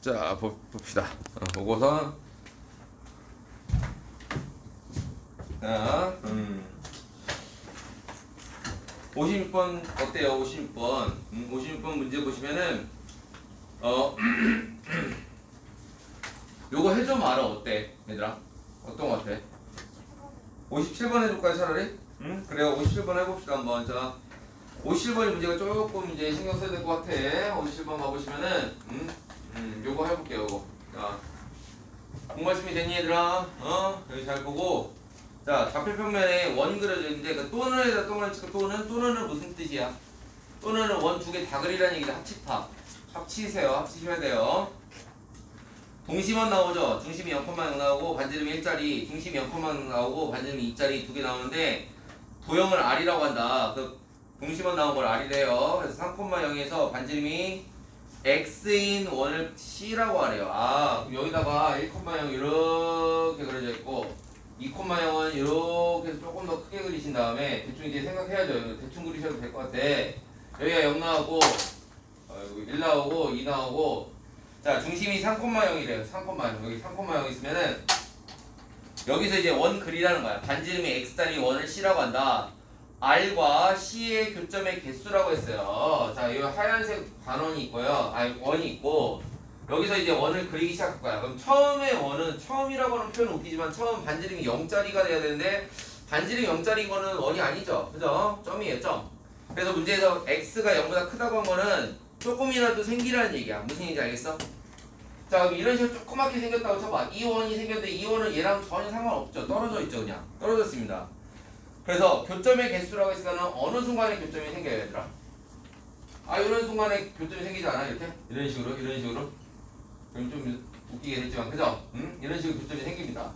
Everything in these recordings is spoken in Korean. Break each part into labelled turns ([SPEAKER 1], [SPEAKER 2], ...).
[SPEAKER 1] 자 보, 봅시다. 어, 보고서 자, 음. 56번 어때요? 56번. 음, 56번 문제 보시면은 어 요거 해줘 말아 어때? 얘들아. 어떤 거 같아? 57번 해줄까요 차라리? 응? 그래요 57번 해봅시다 한번 자 57번의 문제가 조금 이제 신경 써야 될 것 같아 57번 가보시면은 음, 음 요거 해볼게요 요거 자 공말씀이 됐니 얘들아? 어? 여기 잘 보고 자 좌표평면에 원 그려져 있는데 그 또는에다 또는 치고 또는 또는은 무슨 뜻이야? 또는은 원 두 개 다 그리라는 얘기다 합집합 합치세요 합치셔야 돼요 동심원 나오죠. 중심이 0,0 나오고 반지름이 1짜리, 중심이 0,0 나오고 반지름이 2짜리 두 개 나오는데 도형을 R이라고 한다. 그 동심원 나온 걸 R이래요. 그래서 3,0에서 반지름이 X인 원을 C라고 하래요. 아, 여기다가 1,0 이렇게 그려져 있고 2,0은 이렇게 조금 더 크게 그리신 다음에 대충 이제 생각해야죠. 대충 그리셔도 될 것 같아. 여기가 0 나오고 아이고, 1 나오고 2 나오고 자 중심이 3,0이래요 3,0 여기 3,0 있으면은 여기서 이제 원 그리라는 거야 반지름이 x짜리 원을 c라고 한다 r과 c의 교점의 개수라고 했어요. 자 이 하얀색 반원이 있고요. 아니 원이 있고 여기서 이제 원을 그리기 시작할 거야. 그럼 처음에 원은 처음이라고 하는 표현은 웃기지만 처음 반지름이 0짜리가 돼야 되는데 반지름이 0짜리인 거는 원이 아니죠. 그죠? 점이에요 점. 그래서 문제에서 x가 0보다 크다고 한 거는 조금이라도 생기라는 얘기야. 무슨 얘기인지 알겠어? 자 그럼 이런 식으로 조그맣게 생겼다고 쳐봐. 이 원이 생겼는데 이 원은 얘랑 전혀 상관없죠. 떨어져 있죠 그냥. 떨어졌습니다 그래서 교점의 개수라고 했으면 어느 순간에 교점이 생겨요 얘들아 아 이런 순간에 교점이 생기지 않아 이렇게? 이런 식으로 이런 식으로 그럼 좀 웃기게 됐지만 그죠? 응? 이런 식으로 교점이 생깁니다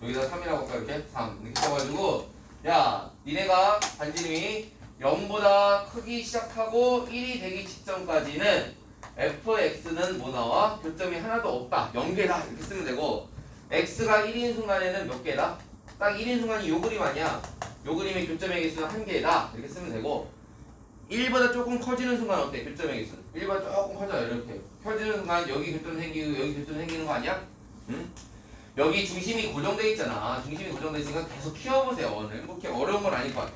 [SPEAKER 1] 여기다 3이라고 할까 이렇게? 3 이렇게 써가지고 야 니네가 반지름이 0보다 크기 시작하고 1이 되기 직전까지는 fx는 뭐 나와? 교점이 하나도 없다. 0개다. 이렇게 쓰면 되고 x가 1인 순간에는 몇 개다? 딱 1인 순간이 요 그림 아니야. 요 그림의 교점의 개수는 한 개다. 이렇게 쓰면 되고 1보다 조금 커지는 순간 어때? 교점의 개수. 1보다 조금 커져요. 이렇게. 커지는 순간 여기 교점 생기고 여기 교점 생기는 거 아니야? 응? 여기 중심이 고정돼 있잖아. 중심이 고정돼 있으니까 계속 키워보세요. 뭐 이렇게 어려운 건 아닐 것 같아.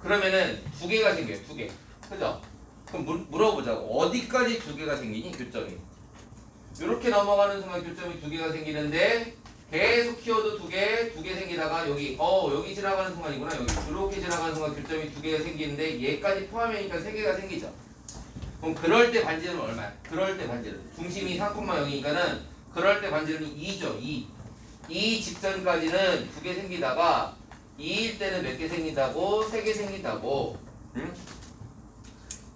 [SPEAKER 1] 그러면은 두 개가 생겨요. 두 개. 그죠? 그럼 물, 물어보자고. 어디까지 두 개가 생기니? 교점이. 이렇게 넘어가는 순간 교점이 두 개가 생기는데 계속 키워도 두 개, 두 개 생기다가 여기 어 여기 지나가는 순간이구나. 여기 이렇게 지나가는 순간 교점이 두 개가 생기는데 얘까지 포함이니까 세 개가 생기죠. 그럼 그럴 때 반지름은 얼마야? 그럴 때 반지름. 중심이 3,0이니까는 그럴 때 반지름이 2죠. 2. 2 직전까지는 두 개 생기다가 2일 때는 몇 개 생긴다고? 세 개 생긴다고. 응?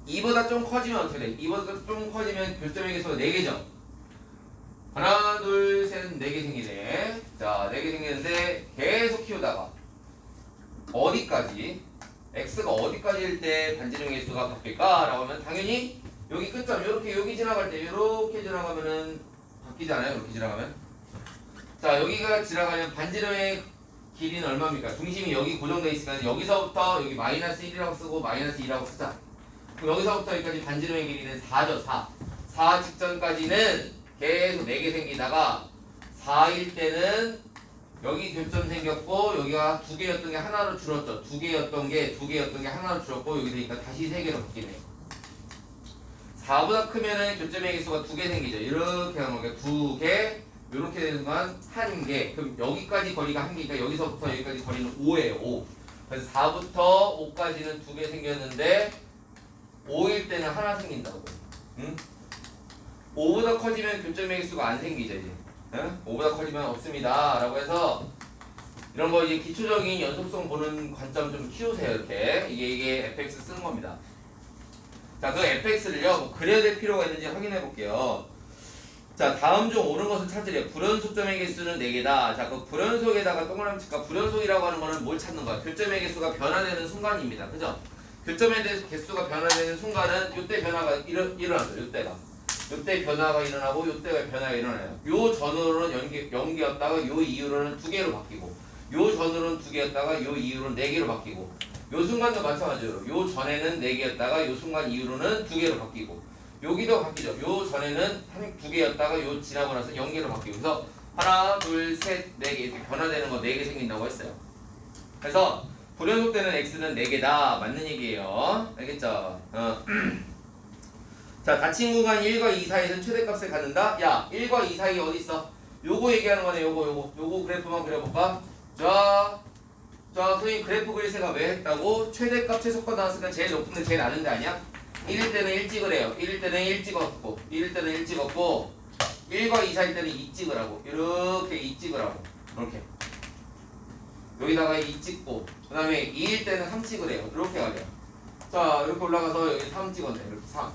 [SPEAKER 1] 2보다 좀 커지면 어떻게 돼? 2보다 좀 커지면 교점의 개수가 4개죠? 하나, 둘, 셋, 네 개 생기네. 자, 네 개 생기는데 계속 키우다가 어디까지? x가 어디까지일 때 반지름 개수가 바뀔까? 라고 하면 당연히 여기 끝점, 이렇게 여기 지나갈 때 이렇게 지나가면은 바뀌잖아요. 이렇게 지나가면. 자, 여기가 지나가면 반지름의 길이는 얼마입니까? 중심이 여기 고정돼 있으면 여기서부터 여기 마이너스 1이라고 쓰고 마이너스 2라고 쓰자. 그럼 여기서부터 여기까지 반지름의 길이는 4죠, 4. 4 직전까지는 계속 4개 생기다가 4일 때는 여기 교점 생겼고 여기가 두 개였던 게 하나로 줄었죠. 두 개였던 게 두 개였던 게 하나로 줄었고 여기 되니까 다시 세 개로 바뀌네요. 4보다 크면은 교점의 개수가 두 개 생기죠. 이렇게 하는 거게 두 개, 이렇게 되는 건한 개. 그럼 여기까지 거리가 한 개니까 여기서부터 여기까지 거리는 5예요. 5. 그래서 4부터 5까지는 두 개 생겼는데 5일 때는 하나 생긴다고. 응? 5보다 커지면 교점의 개수가 안 생기죠, 이제. 응? 5보다 커지면 없습니다. 라고 해서 이런 거 이제 기초적인 연속성 보는 관점 좀 키우세요, 이렇게. 이게, 이게 fx 쓰는 겁니다. 자, 그 fx를요, 뭐 그려야 될 필요가 있는지 확인해 볼게요. 자, 다음 중 옳은 것을 찾으래요. 불연속점의 개수는 4개다. 자, 그 불연속에다가 동그라미 칠까? 불연속이라고 하는 거는 뭘 찾는 거야? 교점의 개수가 변화되는 순간입니다. 그죠? 대해서 개수가 변화되는 순간은 이때 변화가 일어, 일어나죠. 이때가. 이때 변화가 일어나고 이때가 변화가 일어나요. 요 전으로는 연계, 연계였다가 요 이후로는 두 개로 바뀌고 요 전으로는 두 개였다가 요 이후로는 네 개로 바뀌고 요 순간도 마찬가지로 요 전에는 네 개였다가 요 순간 이후로는 두 개로 바뀌고 여기도 바뀌죠. 요 전에는 한두 개였다가 요 지나고 나서 0개로 바뀌고 그래서 하나, 둘, 셋, 네 개 이렇게 변화되는 거 네 개 생긴다고 했어요. 그래서 불연속 되는 x는 4개다 맞는 얘기예요. 알겠죠? 어. 자, 닫힌 구간 1과 2 사이에서는 최대값을 갖는다. 야, 1과 2 사이 어디 있어? 요거 얘기하는 거네. 요거 요거 요거 그래프만 그려볼까? 자, 자, 선생님 그래프 그릴 생각 왜 했다고? 최대값 최소값 나왔으니까 제일 높은 데 제일 낮은 데 아니야? 1일 때는 1 찍으래요. 1일 때는 1 찍었고, 1일 때는 1 찍었고, 1과 2 사이 때는 2 찍으라고. 이렇게 2 찍으라고. 이렇게. 여기다가 2 찍고, 그 다음에 2일 때는 3 찍으래요. 이렇게 가래요. 자, 이렇게 올라가서 여기 3 찍었네. 이렇게 3.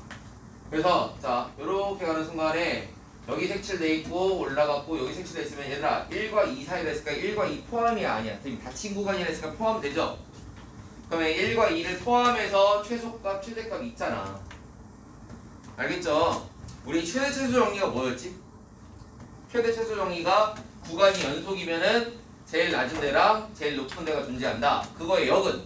[SPEAKER 1] 그래서, 자, 이렇게 가는 순간에 여기 색칠돼 있고 올라갔고 여기 색칠돼 있으면 얘들아 1과 2 사이가 있으니까 1과 2 포함이 아니야. 지금 닫힌 구간이라 했으니까 포함되죠? 그러면 1과 2를 포함해서 최소값, 최대값 있잖아. 알겠죠? 우리 최대 최소 정리가 뭐였지? 최대 최소 정리가 구간이 연속이면은 제일 낮은 데랑 제일 높은 데가 존재한다. 그거의 역은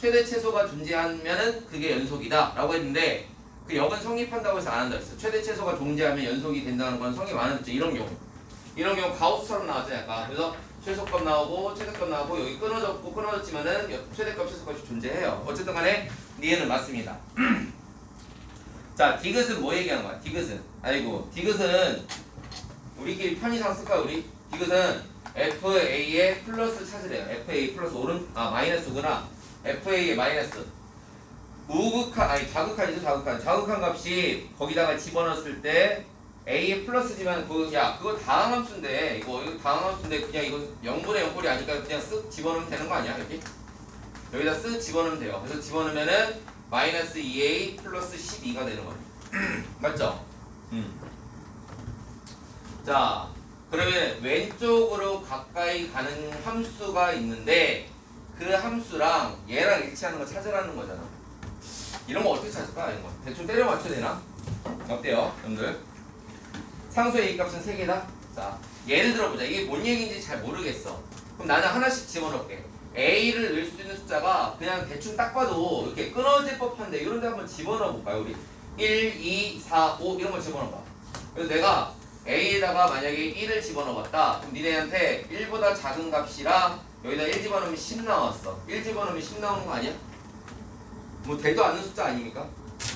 [SPEAKER 1] 최대 최소가 존재하면은 그게 연속이다 라고 했는데 그 역은 성립한다고 해서 안 한다 했어. 최대 최소가 존재하면 연속이 된다는 건 성립 안 했죠. 이런 경우. 이런 경우 가우스처럼 나왔죠 약간. 그래서 최소값 나오고 최대값 나오고 여기 끊어졌고 끊어졌지만은 여- 최대값 최소값이 존재해요. 어쨌든 간에 니에는 맞습니다. 자, 디귿은 뭐 얘기하는 거야? 디귿은 아이고 디귿은 우리끼리 편의상 쓸까 우리? 디귿은 FA의 플러스 찾으래요. FA 플러스 오른 아 마이너스구나. FA의 마이너스. 우극한 아니 자극한이죠 자극한. 자극한 값이 거기다가 집어넣었을 때 A의 플러스지만 그야 그거 다항 함수인데 이거 이거 다항 함수인데 그냥 이거 0분의 0꼴이 아니까 그냥 쓱 집어넣으면 되는 거 아니야 이렇게? 여기다 쓱 집어넣으면 돼요. 그래서 집어넣으면은 마이너스 2A 플러스 12가 되는 거예요. 맞죠? 음. 자, 그러면 왼쪽으로 가까이 가는 함수가 있는데 그 함수랑 얘랑 일치하는 거 찾으라는 거잖아. 이런 거 어떻게 찾을까? 이런 거 대충 때려 맞춰야 되나? 어때요, 여러분들? 상수의 A 값은 3개다. 자, 예를 들어보자. 이게 뭔 얘기인지 잘 모르겠어. 그럼 나는 하나씩 집어넣을게. A를 넣을 수 있는 숫자가 그냥 대충 딱 봐도 이렇게 끊어질 법한데 이런 데 한번 집어넣어 볼까요, 우리? 1, 2, 4, 5 이런 거 집어넣어 봐. 그래서 내가 A에다가 만약에 1을 집어넣었다. 그럼 니네한테 1보다 작은 값이랑 여기다 1 집어넣으면 10 나왔어. 1 집어넣으면 10 나오는 거 아니야? 뭐 되도 않는 숫자 아닙니까?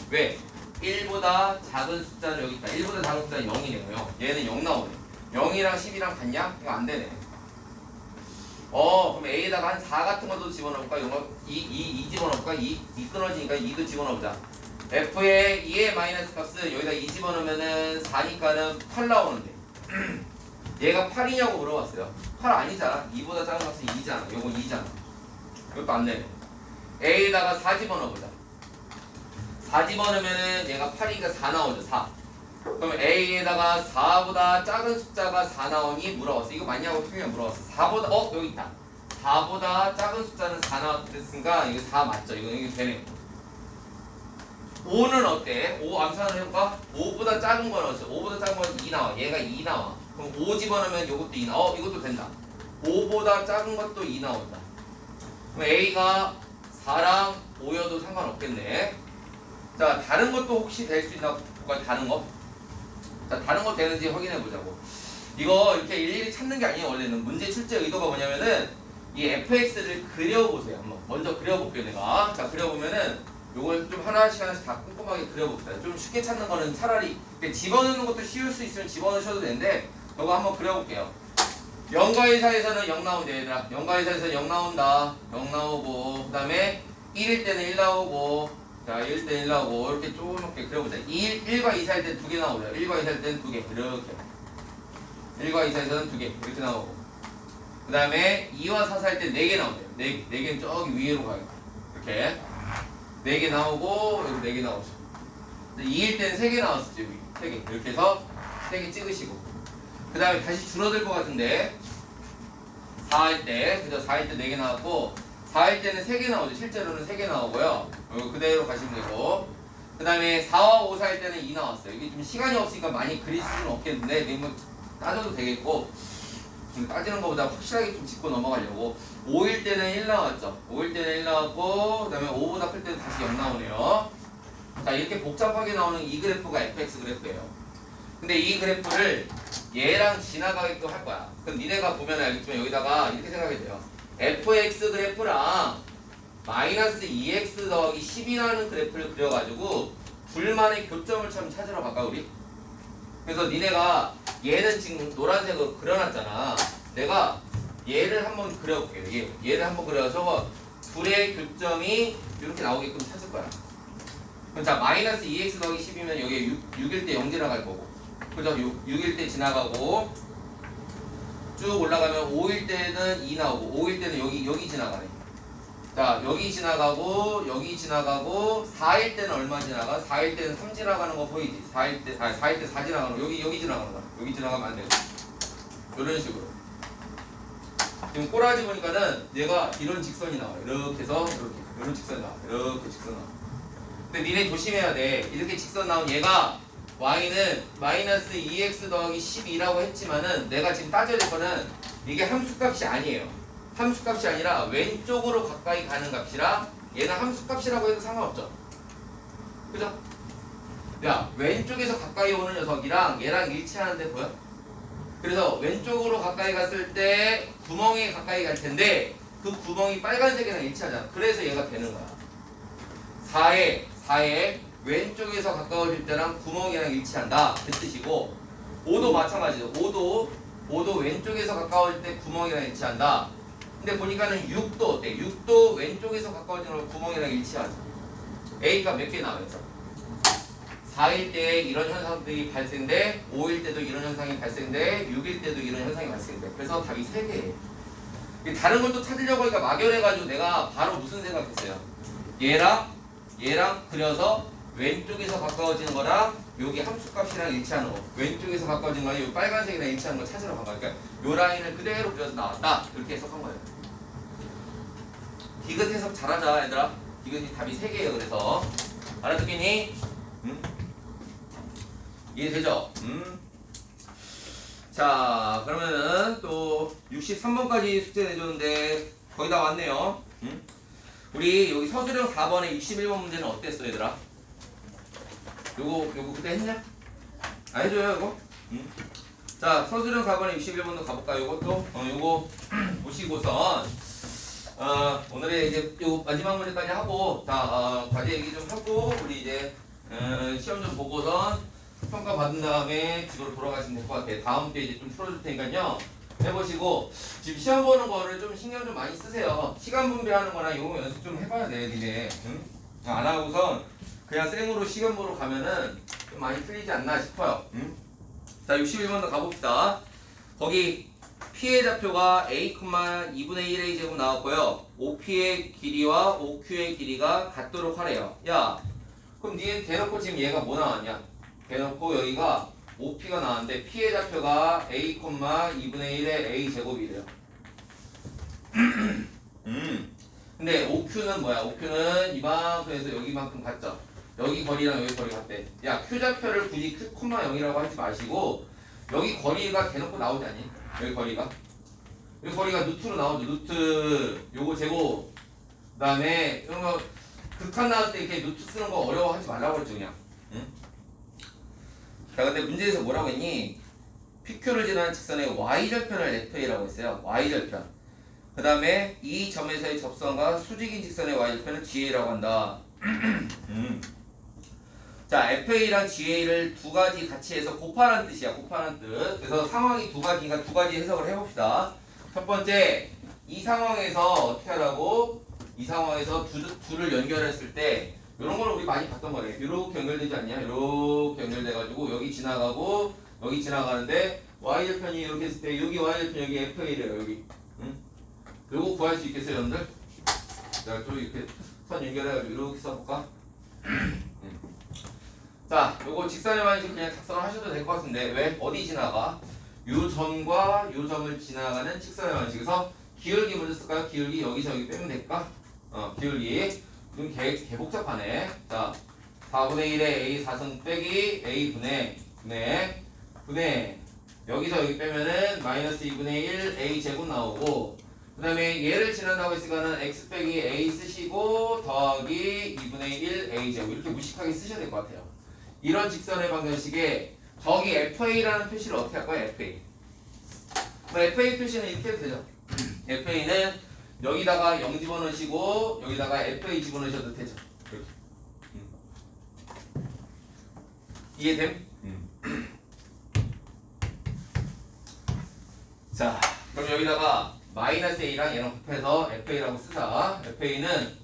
[SPEAKER 1] 왜? 1보다 작은 숫자는 여기 있다. 1보다 작은 숫자는 0이네요. 얘는 0 나오네. 0이랑 10이랑 같냐? 이거 안 되네. 어, 그럼 A에다가 한 4 같은 것도 집어넣을까? 이런 거 2, 2, 2 집어넣을까? 2, 2 끊어지니까 2도 집어넣자. F의 2의 마이너스 값은 여기다 2 집어넣으면은 4니까는 8 나오는데. 얘가 8이냐고 물어봤어요. 8 아니잖아. 2보다 작은 값은 2잖아. 요거 2잖아. 이것도 안 되네. A에다가 4 집어넣어보자. 4 집어넣으면은 얘가 8이니까 4 나오죠. 4. 그럼 A에다가 4보다 작은 숫자가 4 나오니 물어봤어. 이거 맞냐고 투명 물어봤어. 4보다 어 여기 있다. 4보다 작은 숫자는 4 나왔으니까 이거 4 맞죠? 이거 이거 되네. 5는 어때? 5 암산을 해볼까? 5보다 작은 거 넣었어. 5보다 작은 건 2 나와. 얘가 2 나와. 그럼 5 집어넣으면 이것도 2 나와. 어 이것도 된다. 5보다 작은 것도 2 나온다. 그럼 A가 4랑 5여도 상관없겠네. 자 다른 것도 혹시 될 수 있나 볼까? 다른 거? 자 다른 거 되는지 확인해 보자고. 이거 이렇게 일일이 찾는 게 아니에요 원래는 문제 출제 의도가 뭐냐면은 이 fx를 그려보세요 한번 먼저 그려볼게요 내가 자 그려보면은 요걸 좀 하나씩 하나씩 다 꼼꼼하게 그려봅시다 좀 쉽게 찾는 거는 차라리 집어넣는 것도 쉬울 수 있으면 집어넣으셔도 되는데 저거 한번 그려볼게요 0과 1 사이에서는 0 나온다 얘들아 0과 1 사이에서는 0 나온다. 0 나오고 그 다음에 1일 때는 1 나오고 자 1일 때는 1 나오고 이렇게 조그맣게 그려보자. 1, 1과 2 사이에 때는 2개 나오죠 1과 2 사이에 때는 2개 이렇게. 1과 2 사이에서는 2개 이렇게 나오고. 그 다음에 2와 4 사이에 때는 4개 나오죠 4개 4개는 저기 위로 가요 이렇게. 4개 나오고 여기 4개 나오죠 2일 때는 3개 나왔었죠 여기 3개. 이렇게 해서 3개 찍으시고 그 다음에 다시 줄어들 것 같은데. 4일 때 그죠? 4일 때 4개 나왔고 4일 때는 3개 나오죠. 실제로는 3개 나오고요. 어, 그대로 가시면 되고. 그 다음에 4와 5 사일 때는 2 나왔어요. 이게 좀 시간이 없으니까 많이 그릴 수는 없겠는데 뭐 따져도 되겠고 따지는 것보다 확실하게 좀 짚고 넘어가려고. 5일 때는 1 나왔죠. 5일 때는 1 나왔고 그 다음에 5보다 클 때는 다시 0 나오네요. 자 이렇게 복잡하게 나오는 이 그래프가 fx 그래프예요. 근데 이 그래프를 얘랑 지나가게끔 할 거야. 그럼 니네가 보면 알겠지만 여기다가 이렇게 생각이 돼요. fx 그래프랑 마이너스 2x 더하기 10이라는 그래프를 그려가지고 둘만의 교점을 참 찾으러 갈까 우리? 그래서 니네가 얘는 지금 노란색으로 그려놨잖아. 내가 얘를 한번 그려볼게. 얘, 얘를 한번 그려서 둘의 교점이 이렇게 나오게끔 찾을 거야. 그럼 자 마이너스 2x 더하기 10이면 여기 6, 6일 때 0 지나갈 거고 그죠? 6, 6일 때 지나가고 쭉 올라가면 5일 때는 2 나오고 5일 때는 여기 여기 지나가네 자 여기 지나가고 여기 지나가고 4일 때는 얼마 지나가? 4일 때는 3 지나가는 거 보이지? 4일 때 아니 4일 때 4 지나가는 거 여기 여기 지나가는 거야 여기 지나가면 안 되고 이런 식으로 지금 꼬라지 보니까는 얘가 이런 직선이 나와 이렇게 해서 이렇게 이런 직선이 나와 이렇게 직선 나와 근데 니네 조심해야 돼. 이렇게 직선 나온 얘가 y는 마이너스 2x 더하기 12라고 했지만은 내가 지금 따져야 될 거는 이게 함수값이 아니에요. 함수값이 아니라 왼쪽으로 가까이 가는 값이라 얘는 함수값이라고 해도 상관없죠. 그죠? 야 왼쪽에서 가까이 오는 녀석이랑 얘랑 일치하는데 보여? 그래서 왼쪽으로 가까이 갔을 때 구멍에 가까이 갈 텐데 그 구멍이 빨간색이랑 일치하잖아. 그래서 얘가 되는 거야. 4에 4에 왼쪽에서 가까워질 때랑 구멍이랑 일치한다. 그 뜻이고 5도 마찬가지죠. 5도 5도 왼쪽에서 가까워질 때 구멍이랑 일치한다. 근데 보니까는 6도 어때? 6도 왼쪽에서 가까워지는 걸 구멍이랑 일치하죠. A가 몇 개 나와요 4일 때 이런 현상들이 발생돼 5일 때도 이런 현상이 발생돼 6일 때도 이런 현상이 발생돼. 그래서 답이 3개예요 다른 걸 또 찾으려고 하니까 막연해가지고 내가 바로 무슨 생각했어요? 얘랑 얘랑 그려서 왼쪽에서 가까워지는 거랑 여기 함수값이랑 일치하는 거 왼쪽에서 가까워지는 거랑 이 빨간색이랑 일치하는 거 찾으러 간 거야 그러니까 요 라인을 그대로 그려서 나왔다 이렇게 해석한 거예요 디귿 해석 잘하자 얘들아 디귿이 답이 3개예요 그래서 알아듣겠니? 응? 이해되죠? 음. 자 그러면은 또 63번까지 숙제 내줬는데 거의 다 왔네요 음? 우리 여기 서술형 4번에 61번 문제는 어땠어 얘들아? 요거 요거 그때 했냐? 안 해줘요 이거? 응? 자 서술형 4번에 61번도 가볼까요 요것도? 어 요거 보시고선 어 오늘의 이제 요 마지막 문제까지 하고 자 어, 과제 얘기 좀 하고 우리 이제 어, 시험 좀 보고선 평가 받은 다음에 집으로 돌아가시면 될 것 같아요 다음 주에 이제 좀 풀어줄 테니까요 해보시고 지금 시험 보는 거를 좀 신경 좀 많이 쓰세요. 시간 분배하는 거나 이거 연습 좀 해봐야 돼, 니네. 응? 안 하고선 그냥 생으로 시간 보러 가면은 좀 많이 틀리지 않나 싶어요. 응? 자, 61번도 가봅시다. 거기 P의 좌표가 A, 2분의 1A 제곱 나왔고요. OP의 길이와 OQ의 길이가 같도록 하래요. 야, 그럼 니 대놓고 지금 얘가 뭐 나왔냐? 대놓고 여기가 OP가 나왔는데 P의 좌표가 A, 2분의 1의 A 제곱이래요. 음. 근데 OQ는 뭐야? OQ는 이만큼 해서 여기만큼 같죠? 여기 거리랑 여기 거리 같대. 야, Q 좌표를 굳이 Q, 0이라고 하지 마시고 여기 거리가 대놓고 나오지 않니? 여기 거리가. 여기 거리가 루트로 나오죠. 루트 요거 제곱. 그다음에 이런 거 극한 나올 때 이렇게 루트 쓰는 거 어려워하지 말라고 했죠, 그냥. 응? 자, 근데 문제에서 뭐라고 했니? PQ를 지나는 직선의 Y절편을 FA라고 했어요. Y절편. 그 다음에 이 점에서의 접선과 수직인 직선의 Y절편을 GA라고 한다. 음. 자, FA랑 GA를 두 가지 같이 해서 곱하라는 뜻이야. 곱하라는 뜻. 그래서 상황이 두 가지니까 두 가지 해석을 해봅시다. 첫 번째, 이 상황에서 어떻게 하라고? 이 상황에서 두, 둘을 연결했을 때 이런 거는 우리 많이 봤던 거네. 이렇게 연결되지 않냐? 이렇게 연결돼가지고 여기 지나가고 여기 지나가는데 y절편이 이렇게 했을 때 여기 y절편 여기 FA래요 여기. 응? 요거 구할 수 있겠어요 여러분들? 자, 좀 이렇게 선 연결해가지고 이렇게 써볼까? 응. 자, 요거 직선의 방식 그냥 작성을 하셔도 될 것 같은데 왜? 어디 지나가? 요 점과 요 점을 지나가는 직선의 방식에서 기울기 먼저 쓸까요? 기울기 여기서 여기 빼면 될까? 어, 기울기. 좀 개, 개 복잡하네. 자, 4분의 1에 A 4승 빼기 A 분의 분의 분의 여기서 여기 빼면은 마이너스 2분의 1 A 제곱 나오고 그 다음에 얘를 지난다고 했으니까는 x 빼기 a 쓰시고 더하기 2분의 1 a 제곱 이렇게 무식하게 쓰셔야 될 것 같아요. 이런 직선의 방정식에 저기 FA라는 표시를 어떻게 할 거야? FA. 그럼 FA 표시는 이렇게 해도 되죠. FA는 여기다가 0 집어넣으시고 여기다가 FA 집어넣으셔도 되죠. 이렇게. 음. 이해됨? 자, 그럼 여기다가 마이너스 A랑 얘랑 곱해서 FA라고 쓰자. FA는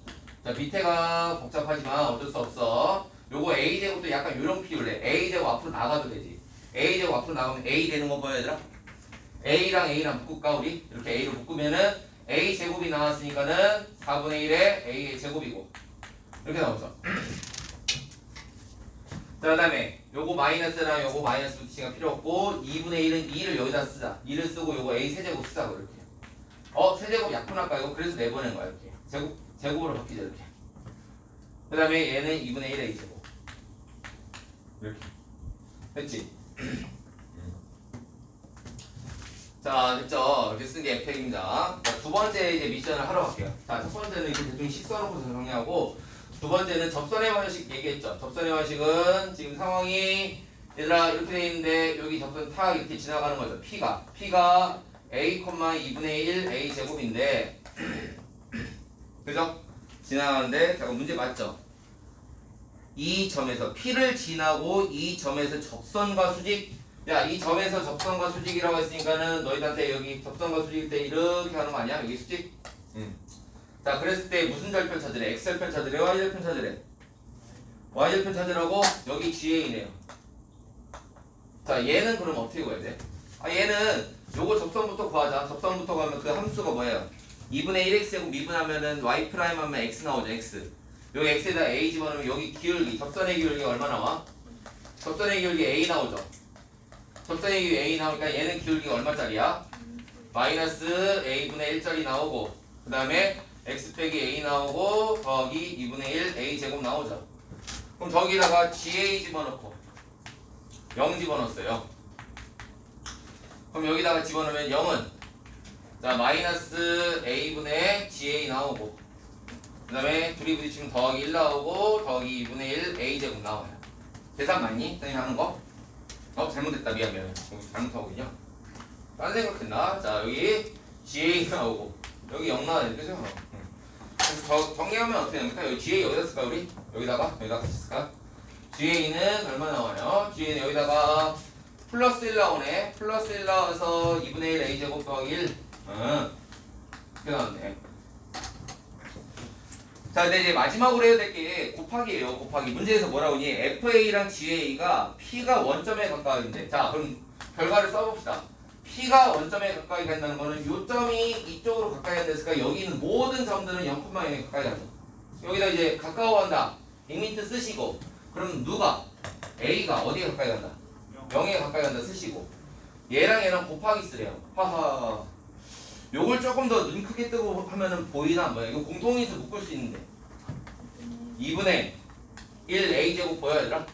[SPEAKER 1] 자 밑에가 복잡하지만 어쩔 수 없어. 요거 A 제곱도 약간 요런 비율래. A 제곱 앞으로 나가도 되지. A 제곱 앞으로 나가면 A 되는 거 뭐야 얘들아? A랑 A랑 묶을까 우리? 이렇게 A를 묶으면은 A 제곱이 나왔으니까는 4분의 1에 A의 제곱이고 이렇게 나오죠. 자, 그 다음에 요거 마이너스랑 요거 마이너스 붙이가 필요 없고 2분의 1은 2를 여기다 쓰자 2를 쓰고 요거 A 세제곱 쓰자고 이렇게 어? 세제곱 약분할까 이거? 그래서 내보낸 거야 이렇게 제곱, 제곱으로 바뀌자 이렇게 그 다음에 얘는 2분의 1의 A 제곱 이렇게 됐지? 자 됐죠? 이렇게 쓴게 FA입니다 자, 두 번째 이제 미션을 하러 갈게요 자첫 번째는 이렇게 대충 식 써놓고 정리하고 두 번째는 접선의 방식 얘기했죠. 접선의 방식은 지금 상황이 얘들아 이렇게 돼 있는데 여기 접선 탁 이렇게 지나가는 거죠. P가 P가 A, 2분의 1 A 제곱인데 그죠? 지나가는데 잠깐 문제 맞죠? 이 점에서 P를 지나고 이 점에서 접선과 수직 야 이 점에서 접선과 수직이라고 했으니까는 너희들한테 여기 접선과 수직일 때 이렇게 하는 거 아니야? 여기 수직? 자 그랬을 때 무슨 절편 찾으래? X절편 찾으래? Y절편 찾으래? Y절편 찾으라고 여기 GA네요 자 얘는 그럼 어떻게 구해야 돼? 아 얘는 요거 접선부터 구하자 접선부터 구하면 그 함수가 뭐예요? 2분의 1x제곱 미분하면은 y 프라임 하면 x 나오죠 x 여기 x에다 a 집어넣으면 여기 기울기 접선의 기울기 얼마 나와? 접선의 기울기 a 나오죠 접선의 기울기 a 나오니까 얘는 기울기가 얼마짜리야? 마이너스 a분의 1짜리 나오고 그 다음에 x 빼기 a 나오고 더하기 2분의 1 a 제곱 나오죠. 그럼 저기다가 ga 집어넣고 0 집어넣었어요. 그럼 여기다가 집어넣으면 0은 자 마이너스 a분의 ga 나오고 그 다음에 둘이 부딪히면 더하기 1 나오고 더하기 2분의 1 a 제곱 나와요. 계산 맞니? 선생님 하는 거? 어 잘못했다 미안 미안 여기 잘못하고 있냐? 딴 생각했나? 자 여기 ga 나오고 여기 0 나와야 돼 그죠? 그래서 저, 정리하면 어떻게 됩니까? 여기 GA 여기다 쓸까 우리? 여기다가? 여기다 같이 쓸까? GA는 얼마 나와요? GA는 여기다가 플러스 1 나오네 플러스 1 나와서 2분의 1 A제곱 더하기 1 응. 이렇게 나왔네 자 근데 이제 마지막으로 해야 될 게 곱하기예요 곱하기 문제에서 뭐라고 하니 FA랑 GA가 P가 원점에 가까운데 자 그럼 결과를 써봅시다 P가 원점에 가까이 간다는 거는 요점이 이쪽으로 가까이 간다니까 여기 있는 모든 점들은 0,0에 가까이 간다. 여기다 이제 가까워한다. 빅민트 쓰시고 그럼 누가 A가 어디에 가까이 간다? 0에 가까이 간다 쓰시고 얘랑 얘랑 곱하기 쓰래요. 하하. 요걸 조금 더 눈 크게 뜨고 하면은 보이나 안 보여? 이거 공통인수 묶을 수 있는데 2분의 1 A 제곱 보여 얘들아?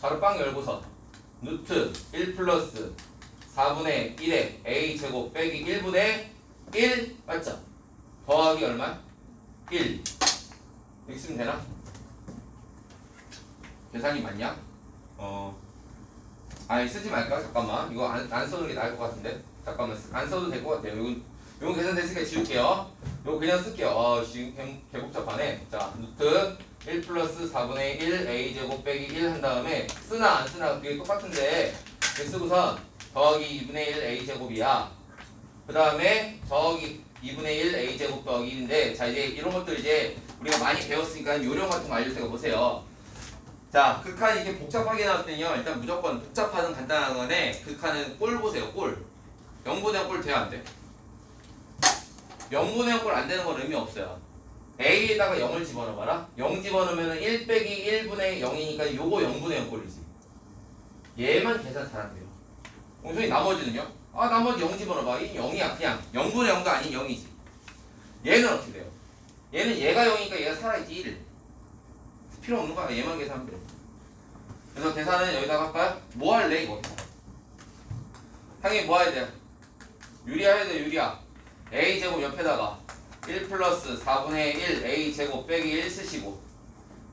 [SPEAKER 1] 바로 빵 열고서 루트 1 플러스 4분의 1에 a 제곱 빼기 1분의 1 맞죠? 더하기 얼마? 1 이렇게 쓰면 되나? 계산이 맞냐? 어 아니 쓰지 말까? 잠깐만 이거 안, 안 써는 게 나을 것 같은데 잠깐만 쓰- 안 써도 될 것 같아요 이건 이건 계산됐으니까 지울게요 이거 그냥 쓸게요 어 지금 개, 개복잡하네 자 루트 1 플러스 4분의 1 a 제곱 빼기 1 한 다음에 쓰나 안 쓰나 그게 똑같은데 이렇게 쓰고선 더하기 2분의 1 a 제곱이야. 그 다음에 더하기 2분의 1 a 제곱 더하기 1인데 자 이제 이런 것들 이제 우리가 많이 배웠으니까 요령 같은 거 알려드려 보세요. 자 극한 이렇게 복잡하게 때는요 일단 무조건 복잡하든 간단한 거네 극한은 꼴 보세요 꼴 0분의 0꼴 돼야 안 돼? 0분의 0꼴 안 되는 건 의미 없어요. a에다가 0을 집어넣어봐라. 0 집어넣으면 1 빼기 1분의 0이니까 요거 0분의 0꼴이지. 얘만 계산 잘하면 돼요. 공소이 나머지는요? 아 나머지 0 집어넣어봐. 이 0이야 그냥 0분의 0도 아닌 0이지. 얘는 어떻게 돼요? 얘는 얘가 0이니까 얘가 살아있지 1. 필요 없는 거야. 얘만 계산하면 돼. 그래서 계산은 여기다가 할까요? 뭐 할래 이거? 당연히 뭐 해야 돼? 유리화 해야 돼 유리화. A 제곱 옆에다가 1 플러스 4분의 1 a 제곱 빼기 1 쓰시고.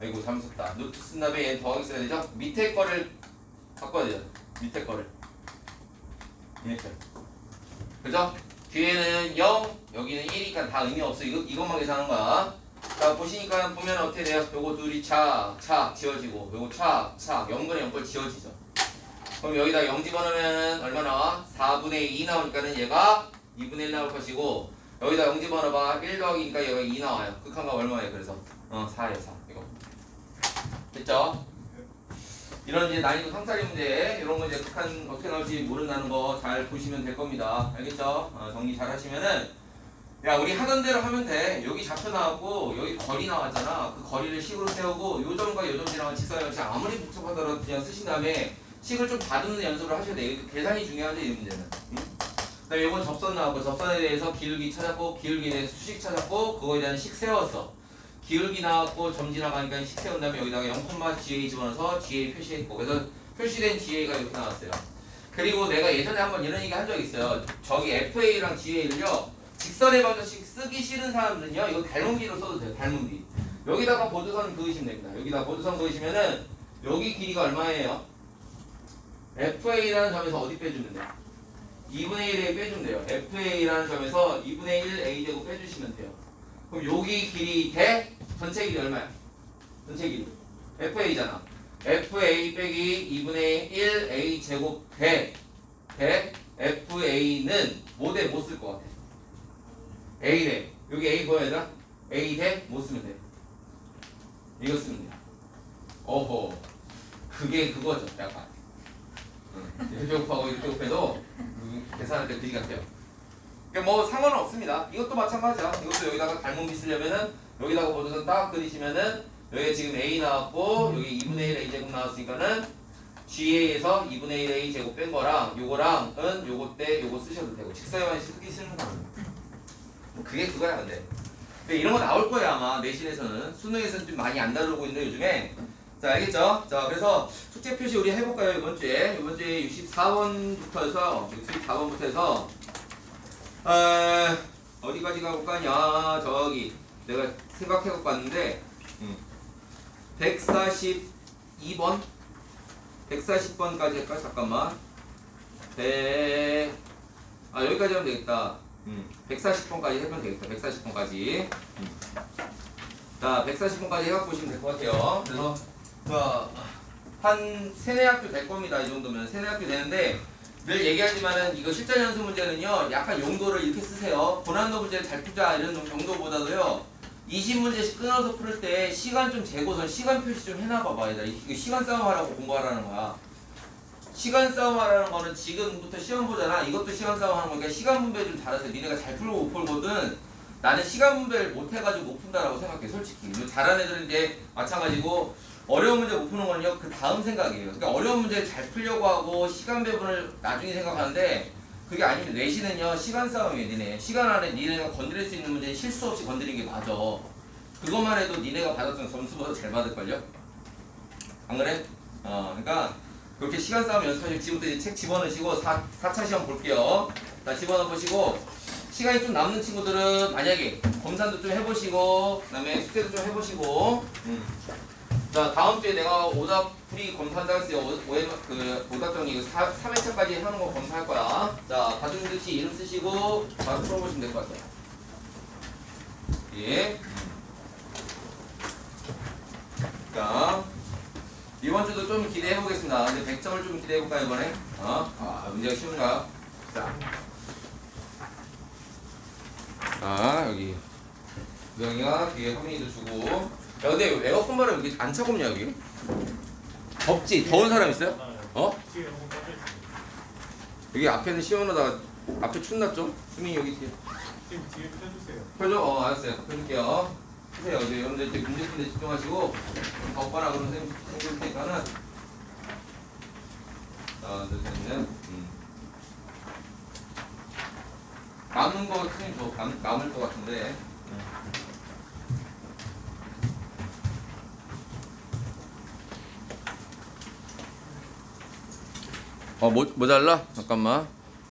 [SPEAKER 1] 아이고 잘못 썼다. 노트 쓴 다음에 얘 더하기 써야 되죠? 밑에 거를 바꿔야 되죠 밑에 거를. 이렇게 그죠? 뒤에는 0 여기는 1이니까 다 의미 없어. 이거, 이것만 계산하는 거야. 자 보시니까 보면 어떻게 돼요? 요거 둘이 차차 지워지고 요거 차차. 0분의 0꼴 지워지죠. 그럼 여기다 0 집어넣으면 얼마 나와? 4분의 2 나오니까는 얘가 2분의 1 나올 것이고 여기다 0 집어넣어봐. 1 더하기니까 얘가 2 나와요. 극한값 얼마예요? 그래서? 어 4예요 4 이거. 됐죠? 이런 이제 난이도 상짜리 문제 이런 거 이제 극한 어떻게 나올지 모른다는 거 잘 보시면 될 겁니다. 알겠죠? 어, 정리 잘 하시면은. 야 우리 하던 대로 하면 돼. 여기 좌표 나왔고 여기 거리 나왔잖아. 그 거리를 식으로 세우고 요점과 요점 지나면 직사역시 아무리 복잡하더라도 그냥 쓰신 다음에 식을 좀 다듬는 연습을 하셔야 돼. 이거 계산이 중요하죠 이 문제는. 응? 그다음에 이건 접선 나왔고 접선에 대해서 기울기 찾았고 기울기에 대해서 수식 찾았고 그거에 대한 식 세웠어. 기울기 나왔고 점 지 나가니까 식 세운 다음에 여기다가 0,GA 집어넣어서 GA 표시했고 그래서 표시된 GA가 이렇게 나왔어요. 그리고 내가 예전에 한번 이런 얘기 한적 있어요. 저기 FA랑 GA를요 직선의 방정식 쓰기 싫은 사람들은요 이거 닮은기로 써도 돼요 닮은기. 여기다가 보조선 그으시면 됩니다. 여기다 보조선 그으시면은 여기 길이가 얼마예요? FA라는 점에서 어디 빼주면 돼요? 2분의 1에 빼주면 돼요 FA라는 점에서 2분의 1 A제곱 빼주시면 돼요. 그럼 여기 길이 대 전체 길이 얼마야? 전체 길이. FA잖아. FA 빼기 2분의 1 A 제곱 대, 대 FA는 뭐대 못 쓸 것 같아? A 대. 여기 A 뭐야 얘들아? A 대 못 쓰면 돼? 이거 쓰면 돼. 어허. 그게 그거죠 약간. 응. 이렇게 곱하고 이렇게 곱해도 음, 계산할 때 그지 같아요. 그러니까 뭐 상관은 없습니다. 이것도 마찬가지야. 이것도 여기다가 닮은비 쓰려면은 여기다가 보조선 딱 그리시면은 여기 지금 A 나왔고 여기 2분의 1 A 제곱 나왔으니까는 GA에서 2분의 1 A 제곱 뺀 거랑 요거랑은 요거 때 요거 쓰셔도 되고 직사형이 쓰기 쓰는 거는 뭐 그게 그거야 근데. 근데 이런 거 나올 거예요 아마. 내신에서는. 수능에서는 좀 많이 안 다루고 있는데 요즘에 자 알겠죠? 자 그래서 숙제 표시 우리 해볼까요 이번 주에? 이번 주에 64번부터 해서 64번부터 해서 어, 어디까지 가볼까냐? 저기 내가 생각해갖고 봤는데 음. 142번? 140번까지 할까? 잠깐만. 100... 아 여기까지 하면 되겠다. 음. 140번까지 해면 되겠다. 140번까지. 음. 자 140번까지 해갖고 보시면 될 것 같아요. 그래서 자 한 세네 학교 될 겁니다 이 정도면. 세네 학교 되는데 늘 얘기하지만은 이거 실전 연수 문제는요 약간 용도를 이렇게 쓰세요. 고난도 문제를 잘 풀자 이런 용도보다도요 20문제씩 끊어서 풀을 때 시간 좀 재고선 시간 표시 좀 해놔봐 봐 얘들아. 이거 시간 싸움 하라고 공부하라는 거야. 시간 싸움 하라는 거는 지금부터 시험 보잖아. 이것도 시간 싸움 하는 거니까 시간 분배 좀 잘하세요. 니네가 잘 풀고 못 풀거든. 나는 시간 분배를 못 해가지고 못 푼다라고 생각해 솔직히. 잘하는 애들은 이제 마찬가지고 어려운 문제 못 푸는 건요 그 다음 생각이에요. 그러니까 어려운 문제 잘 풀려고 하고 시간 배분을 나중에 생각하는데 그게 아니면 내신은요 시간 싸움이에요 니네. 시간 안에 니네가 건드릴 수 있는 문제 실수 없이 건드린 게 맞아. 그것만 해도 니네가 받았던 점수보다 잘 받을걸요? 안 그래? 어 그러니까 그렇게 시간 싸움 연습하시고 지금부터 이제 책 집어넣으시고 4, 4차 시험 볼게요. 자 집어넣어 보시고 시간이 좀 남는 친구들은 만약에 검산도 좀 해보시고 그다음에 숙제도 좀 해보시고 음. 자 다음 주에 내가 오답 풀이 검사한다 했어요 오- 오해 그 오답 정리 이거 4, 3회차까지 하는 거 검사할 거야. 자 다중 듯이 이름 쓰시고 바로 풀어보시면 될 것 같아요. 예. 자 이번 주도 좀 기대해 보겠습니다. 이제 100점을 좀 기대해 볼까요 이번에? 어? 아 문제가 쉬운가요? 자아 여기. 우영이가 뒤에 허민이도 주고 야 근데 에어컨 바람 이게 안 차갑냐 여기? 덥지? 더운 사람 있어요? 어? 여기 앞에는 시원하다가 앞에 춥나 좀? 수민이 여기 뒤에
[SPEAKER 2] 지금 뒤에 펴주세요.
[SPEAKER 1] 펴줘? 어 알았어요 펴줄게요 하세요 이제 여러분들 이제 문제 푸는데 집중하시고 좀 덥거나 그런 생 생길 테니까는 하나 둘셋넷 음. 남은 거 선생님 저 남, 남을 것 같은데 어 모, 모자라? 잠깐만